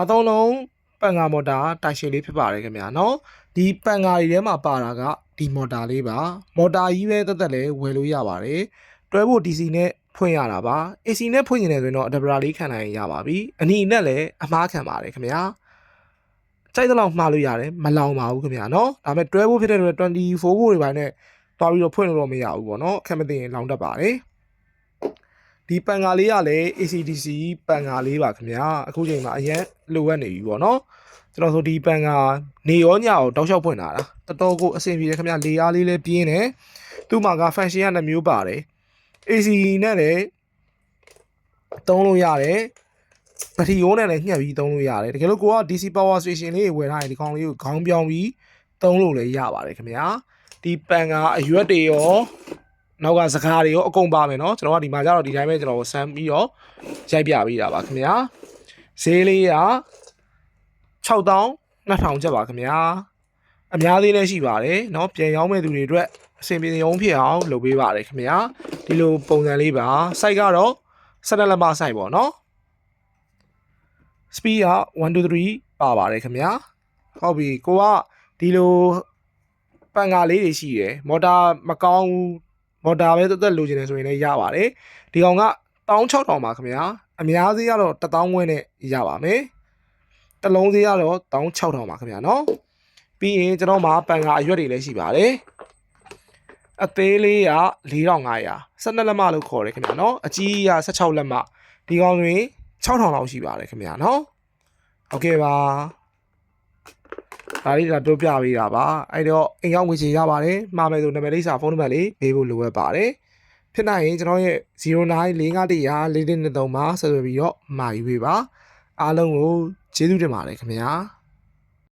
အသုံးလုံးပန်ကာမော်တာတိုင်ရှင်လေးဖြစ်ပါတယ်ခင်ဗျာနော်ဒီပန်ကာတွေထဲမှာပါတာကဒီမော်တာလေးပါမော်တာကြီးပဲတက်တက်လဲဝယ်လို့ရပါတယ်တွဲဖို့ DC နဲ့ဖွင့်ရတာပါ AC နဲ့ဖွင့်နေတယ်ဆိုရင်တော့ adapter လေးခံနိုင်ရပါပြီအနီနဲ့လည်းအမားခံပါတယ်ခင်ဗျာကြိုက်တဲ့လောက်မှားလို့ရတယ်မလောင်ပါဘူးခင်ဗျာနော်ဒါပေမဲ့တွဲဖို့ဖြစ်တဲ့အတွက်24ဘို့တွေပိုင်းနဲ့တွားပြီးတော့ဖွင့်လို့တော့မရဘူးပေါ့နော်အခက်မသိရင်လောင်တတ်ပါတယ် ဒီပန်ကာလေးကလည်း ACDC ပန်ကာလေးပါခင်ဗျာအခုချိန်မှာအရင်လိုအပ်နေပြီပေါ့နော်ကျွန်တော်ဆိုဒီပန်ကနေရောညအောင်တောက်လျှောက်ဖွင့်လာတာတော်တော်ကိုအဆင်ပြေတယ်ခင်ဗျာလေအားလေးလည်းပြင်းတယ်သူ့မှာက function ကနှစ်မျိုးပါတယ် AC နဲ့လည်းသုံးလို့ရတယ်ပထီယိုးနဲ့လည်းညှက်ပြီးသုံးလို့ရတယ်တကယ်လို့ကိုက DC power station လေးဝယ်ထားရင်ဒီကောင်လေးကိုခေါင်းပြောင်းပြီးသုံးလို့လည်းရပါတယ်ခင်ဗျာဒီပန်ကအရွက်တွေရော နောက်ကစကားတွေရောအကုန်ပါမယ်เนาะကျွန်တော်ကဒီမှာကျတော့ဒီတိုင်းပဲကျွန်တော်ဆမ်းပြီးတော့ရိုက်ပြပေးတာပါခင်ဗျာဈေးလေးက6000 2000ကျပ်ပါခင်ဗျာအများသေးလည်းရှိပါတယ်เนาะပြန်ရောင်းမဲ့သူတွေအတွက်အဆင်ပြေရုံဖြစ်အောင်လုပ်ပေးပါတယ်ခင်ဗျာဒီလိုပုံစံလေးပါစိုက်ကတော့17လက်မစိုက်ပေါ့เนาะ speed က1 2 3ပါပါတယ်ခင်ဗျာဟုတ်ပြီကိုကဒီလိုပန်ကာလေးတွေရှိရယ်မော်တာမကောင်းဘူး မော်တာပဲတက်တက်လိုချင်တယ်ဆိုရင်လည်းရပါတယ်ဒီကောင်က16000ပါခင်ဗျာအများသေးကတော့1000ဝန်းနဲ့ရပါမယ်တစ်လုံးသေးကတော့16000ပါခင်ဗျာနော်ပြီးရင်ကျွန်တော်မှာပန်ကာအရွက်တွေလည်းရှိပါတယ်အသေးလေးက4500 12လက်မလို့ခေါ်တယ်ခင်ဗျာနော်အကြီးက16လက်မဒီကောင်တွင်6000လောက်ရှိပါတယ်ခင်ဗျာနော်ဟုတ်ကဲ့ပါ ဒါလေးကတို့ပြပေးတာပါအဲ့တော့အိမ်ရောက်ငွေချေရပါတယ်မှာမယ်ဆိုနံပါတ်လိပ်စာဖုန်းနံပါတ်လေးပေးဖို့လိုအပ်ပါတယ်ဖြစ်နိုင်ရင်ကျွန်တော်ရဲ့0955တရား၄23မှာဆက်သွယ်ပြီးတော့မှာယူပေးပါအားလုံးကိုကျေးဇူးတင်ပါတယ်ခင်ဗျာ